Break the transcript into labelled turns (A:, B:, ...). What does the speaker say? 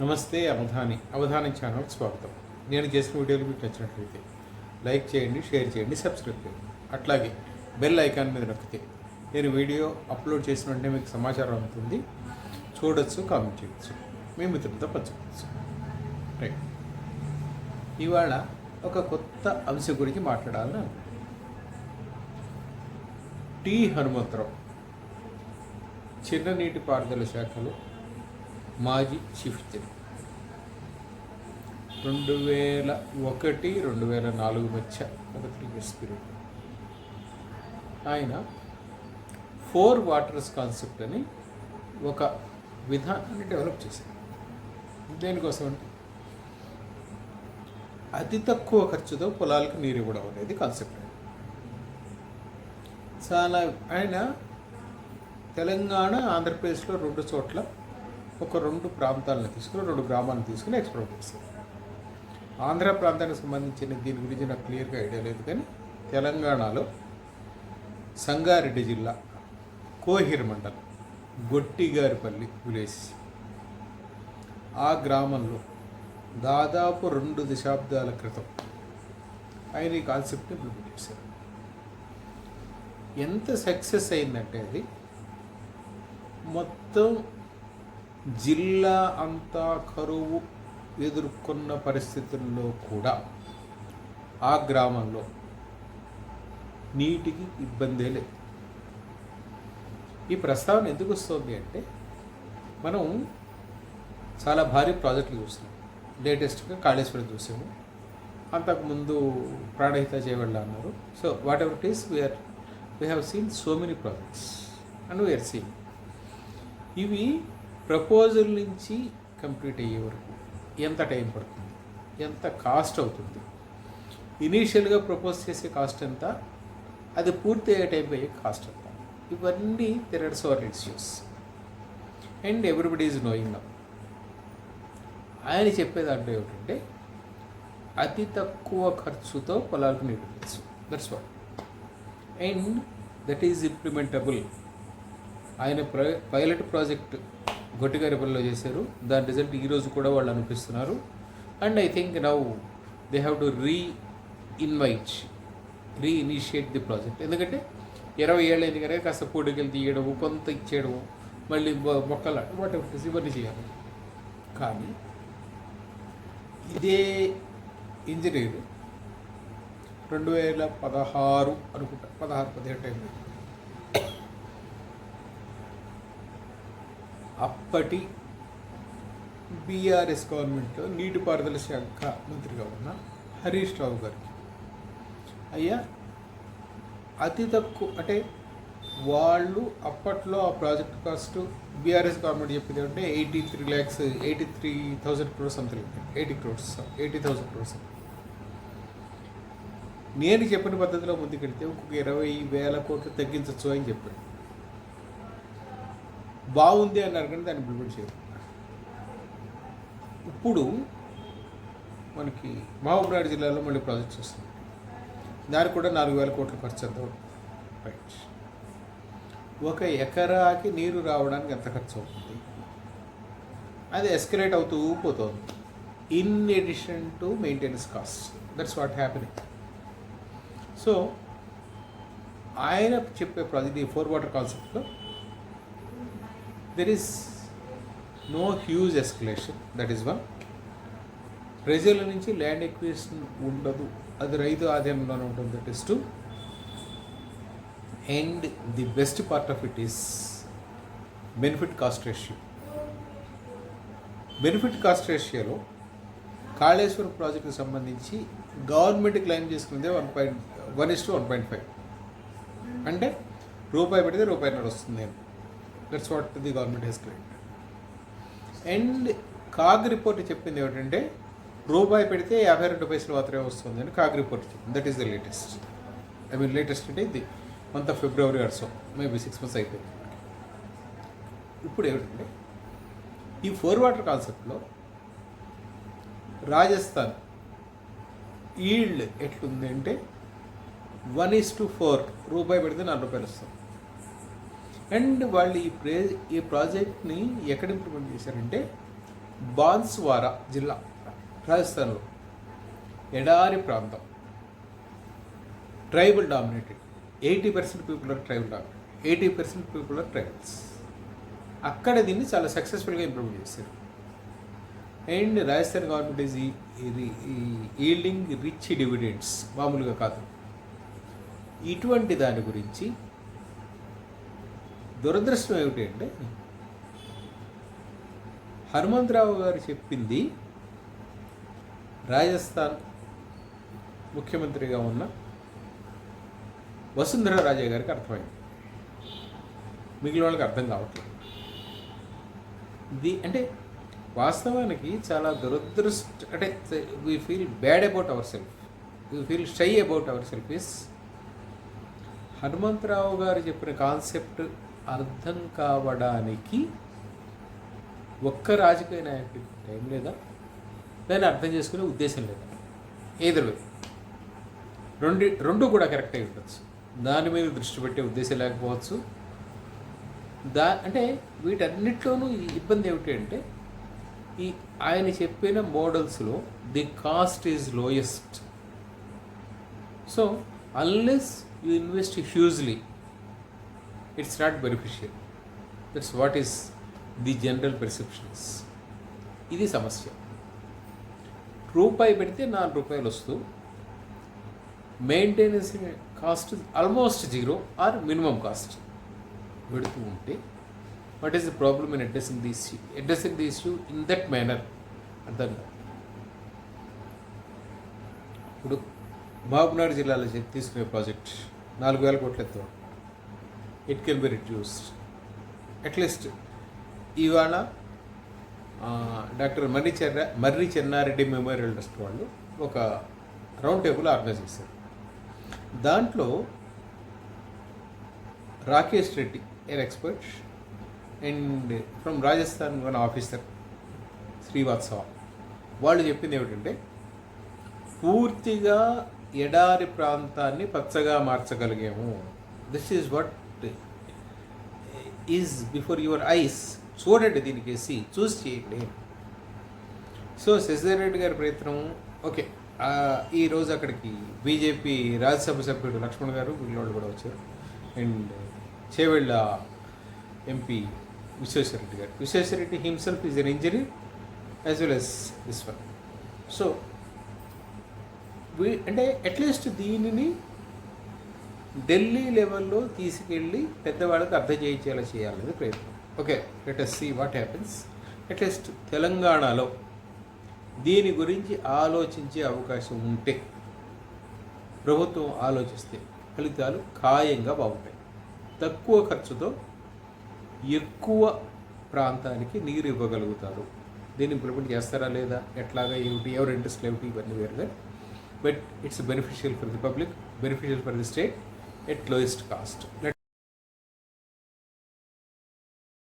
A: నమస్తే అవధాని. అవధాని ఛానల్కి స్వాగతం. నేను చేసిన వీడియోలు మీకు నచ్చినట్లయితే లైక్ చేయండి షేర్ చేయండి సబ్స్క్రైబ్ చేయండి. అట్లాగే బెల్ ఐకాన్ మీద నొక్కితే నేను వీడియో అప్లోడ్ చేసిన వెంటనే మీకు సమాచారం అవుతుంది చూడొచ్చు కామెంట్ చేయొచ్చు. మీ మిత్రులతో పంచుకోవచ్చు. రైట్. ఇవాళ ఒక కొత్త అంశం గురించి మాట్లాడాలని టి హనుమంతరావు. చిన్న నీటిపారుదల శాఖలో మాజీ చీఫ్ ఇంజనీర్ రెండు వేల ఒకటి రెండు వేల నాలుగు మధ్య ఒక త్రీ పీరియడ్ ఆయన ఫోర్ వాటర్స్ కాన్సెప్ట్ అని ఒక విధానాన్ని డెవలప్ చేశారు. దేనికోసం? అంటే అతి తక్కువ ఖర్చుతో పొలాలకు నీరు ఇవ్వడం అనేది కాన్సెప్ట్ చాలా ఆయన తెలంగాణ ఆంధ్రప్రదేశ్లో రెండు చోట్ల ఒక రెండు ప్రాంతాలను తీసుకుని రెండు గ్రామాలను తీసుకుని ఎక్స్ప్లోర్ చేశారు ఆంధ్ర ప్రాంతానికి సంబంధించిన దీని గురించి నాకు క్లియర్గా ఐడియా లేదు కానీ తెలంగాణలో సంగారెడ్డి జిల్లా కోహిర్ మండలం గొట్టిగారిపల్లి విలేజ్. ఆ గ్రామంలో దాదాపు రెండు దశాబ్దాల క్రితం ఆయన ఈ కాన్సెప్ట్ని ఇంప్లిమెంట్ చేశారు. ఎంత సక్సెస్ అయిందంటే అది మొత్తం జిల్లా అంతా కరువు ఎదుర్కొన్న పరిస్థితుల్లో కూడా ఆ గ్రామంలో నీటికి ఇబ్బందే లేదు. ఈ ప్రస్తావన ఎందుకు వస్తుంది అంటే మనం చాలా భారీ ప్రాజెక్టులు చూసాం లేటెస్ట్గా కాళేశ్వరం చూసాము. అంతకుముందు ప్రాణహిత చేయవల్ల అన్నారు. So whatever it is we're we have seen so many projects and we're seen ఇవి ప్రపోజల్ నుంచి కంప్లీట్ అయ్యే వరకు ఎంత టైం పడుతుంది? ఎంత కాస్ట్ అవుతుంది? ఇనీషియల్గా ప్రపోజ్ చేసే కాస్ట్ ఎంత? అది పూర్తి అయ్యే టైం అయ్యే కాస్ట్ ఎంత? ఇవన్నీ తెరడ్స్ are issues and everybody is knowing now ఆయన చెప్పే దాంట్లో ఏమిటంటే అతి తక్కువ ఖర్చుతో పొలాలకు నీరు తెలుసు that's what and that is implementable ఆయన ప్ర పైలట్ ప్రాజెక్ట్ గొట్టిగారిపల్లిలో చేశారు. దాని రిజల్ట్ ఈరోజు కూడా వాళ్ళు అనిపిస్తున్నారు. And I think now they have to reinvite reinitiate the project ఎందుకంటే ఇరవై ఏళ్ళు అయింది కనుక కాస్త పూడికలు తీయడము కొంత ఇచ్చేయడము మళ్ళీ మొక్కలు వాట్ ఇవన్నీ చేయాలి. కానీ ఇదే ఇంజనీర్ రెండు వేల పదహారు అనుకుంటా పదహారు పదిహేడు టైంలో అప్పటి బీఆర్ఎస్ గవర్నమెంట్లో నీటిపారుదల శాఖ మంత్రిగా ఉన్న హరీష్ రావు గారికి. అయ్యా అతి తక్కువ అంటే వాళ్ళు అప్పట్లో ఆ ప్రాజెక్ట్ కాస్ట్ బీఆర్ఎస్ గవర్నమెంట్ చెప్పింది అంటే eighty three lakhs eighty three thousand crores something eighty crores eighty thousand crores. నేను చెప్పిన పద్ధతిలో ముందుకెడితే ఇంకొక ఇరవై వేల కోట్లు తగ్గించవచ్చు అని చెప్పాడు. బాగుంది అన్నారు కానీ దాన్ని ఇంప్లిమెంట్ చేయరు. ఇప్పుడు మనకి మహబూబ్నగర్ జిల్లాలో మళ్ళీ ప్రాజెక్ట్స్ వస్తుంది దానికి కూడా నాలుగు వేల కోట్ల ఖర్చు ఎంత రైట్ ఒక ఎకరాకి నీరు రావడానికి ఎంత ఖర్చు అవుతుంది? అది ఎస్కలేట్ అవుతూ పోతుంది. In addition to maintenance cost that's what happening so ఆయన చెప్పే ప్రాజెక్ట్ ఈ ఫోర్ వాటర్ కాన్సెప్ట్లో there is no huge escalation that is one ప్రజల నుంచి ల్యాండ్ ఎక్విజిషన్ ఉండదు. అది రైతు ఆదాయంలోనే ఉంటుంది that is two and the best part of it is benefit cost ratio benefit cost రేషియోలో కాళేశ్వరం ప్రాజెక్టుకి సంబంధించి government claim చేసుకుందే one point one is to one point five అంటే రూపాయి పెడితే రూపాయిన్నర వస్తుంది that's what the government has claim and CAG report చెప్పింది ఏమిటంటే రూపాయి పెడితే యాభై రెండు పైసలు మాత్రమే వస్తుంది అని కాగ్ రిపోర్ట్ చెప్పింది. That is the latest I mean latest అంటే ఇది. Month of February or so maybe six months అయిపోయింది. ఇప్పుడు ఏమిటంటే ఈ ఫోర్ వాటర్ కాన్సెప్ట్లో రాజస్థాన్ ఈల్డ్ ఎట్లుంది అంటే వన్ ఈస్ టు ఫోర్ రూపాయి పెడితే నాలుగు రూపాయలు వస్తుంది. అండ్ వాళ్ళు ఈ ప్రే ఈ ప్రాజెక్ట్ని ఎక్కడ ఇంప్లిమెంట్ చేశారంటే బాన్స్వారా జిల్లా రాజస్థాన్లో ఎడారి ప్రాంతం. Tribal dominated. Eighty percent people are tribal dominated. Eighty percent people are tribals. అక్కడ దీన్ని చాలా సక్సెస్ఫుల్గా ఇంప్లిమెంట్ చేశారు. And Rajasthan government is yielding rich dividends మామూలుగా కాదు. ఇటువంటి దాని గురించి దురదృష్టం ఏమిటి అంటే హనుమంతరావు గారు చెప్పింది రాజస్థాన్ ముఖ్యమంత్రిగా ఉన్న వసుంధర రాజే గారికి అర్థమైంది. మిగిలిన వాళ్ళకి అర్థం కావట్లేదు. ది అంటే వాస్తవానికి చాలా దురదృష్ట అంటే we feel bad about our self we feel shy about our self is Hanumantha Rao గారు చెప్పిన కాన్సెప్ట్ అర్థం కావడానికి ఒక్క రాజకీయ నాయకుడికి టైం లేదా? దాన్ని అర్థం చేసుకునే ఉద్దేశం లేదా? ఏదర్ రెండు రెండు కూడా కరెక్ట్ అయి ఉండొచ్చు. దాని మీద దృష్టి పెట్టే ఉద్దేశం లేకపోవచ్చు. దా అంటే వీటన్నిటిలోనూ ఈ ఇబ్బంది ఏమిటి అంటే ఈ ఆయన చెప్పిన మోడల్స్లో the cost is lowest so unless you invest hugely it's not beneficial that's what is the general perceptions ఇది సమస్య. రూపాయి పెడితే నాలుగు రూపాయలు వస్తూ maintenance cost almost zero or minimum cost పెడుతూ ఉంటే what is the problem in addressing the issue addressing the issue in that manner అర్థం ఇప్పుడు మహబూబ్నగర్ జిల్లాలో తీసుకునే ప్రాజెక్ట్ నాలుగు వేల కోట్లతో it can be reduced at least ఇవాళ డాక్టర్ మర్రి చెర్ర మర్రి చెన్నారెడ్డి మెమోరియల్ ట్రస్ట్ వాళ్ళు ఒక రౌండ్ టేబుల్ ఆర్గనైజ్ చేశారు. దాంట్లో Rakesh Reddy an expert and from Rajasthan one officer Srivastava వాళ్ళు చెప్పింది ఏమిటంటే పూర్తిగా ఎడారి ప్రాంతాన్ని పచ్చగా మార్చగలిగాము. This is what is before your eyes చూడండి దీనికి వేసి చూసి చేయండి. సో శశిధర్ రెడ్డి గారి ప్రయత్నం ఓకే ఈరోజు ఈ రోజు అక్కడికి బీజేపీ రాజ్యసభ సభ్యుడు లక్ష్మణ్ గారు వీళ్ళోళ్ళు కూడా వచ్చారు. అండ్ చేవెళ్ళ ఎంపీ విశ్వేశ్వరరెడ్డి గారు. Vishweshwar Reddy himself is an engineer as well as this one so అంటే అట్లీస్ట్ దీనిని ఢిల్లీ లెవెల్లో తీసుకెళ్ళి పెద్దవాళ్ళకి అర్థం చేయించేలా చేయాలనేది ప్రయత్నం. Okay let us see what happens at least తెలంగాణలో దీని గురించి ఆలోచించే అవకాశం ఉంటే ప్రభుత్వం ఆలోచిస్తే ఫలితాలు ఖాయంగా బాగుంటాయి. తక్కువ ఖర్చుతో ఎక్కువ ప్రాంతానికి నీరు ఇవ్వగలుగుతారు. దీన్ని ఇంప్లిమెంట్ చేస్తారా లేదా ఎట్లాగా ఏమిటి ఎవరు ఇంట్రెస్ట్ ఏమిటి ఇవన్నీ వేరుగా but it's beneficial for the public beneficial for the state at lowest cost